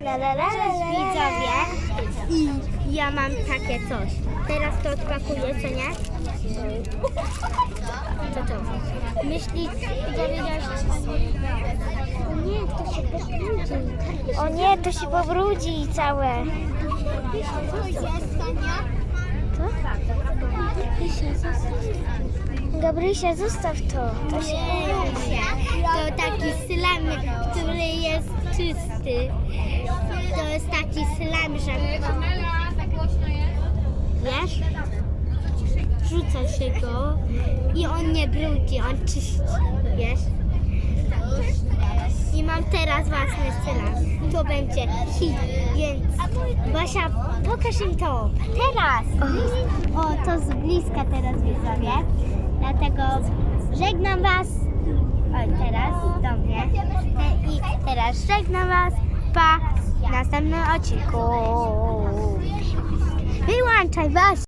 La. widzowie i ja mam takie coś. Teraz to odpakuję, co nie? Co to? Myślisz, powiedziałeś... Nie, to się pobrudzi. O nie, to się pobrudzi całe. Co jest, Sonia? Co? Gabrysia, zostaw to. To się Krysia. To taki slam, który jest czysty. To jest taki slam, że... Wiesz? Wrzuca się go i on nie brudzi, on czyści, wiesz? I mam teraz własny slam. To będzie hit, więc... Basia, pokaż im to. Teraz! O, to z bliska teraz widzowie. Dlatego żegnam was. Teraz żegnam was. Pa! W następnym odcinku. Wyłączaj was!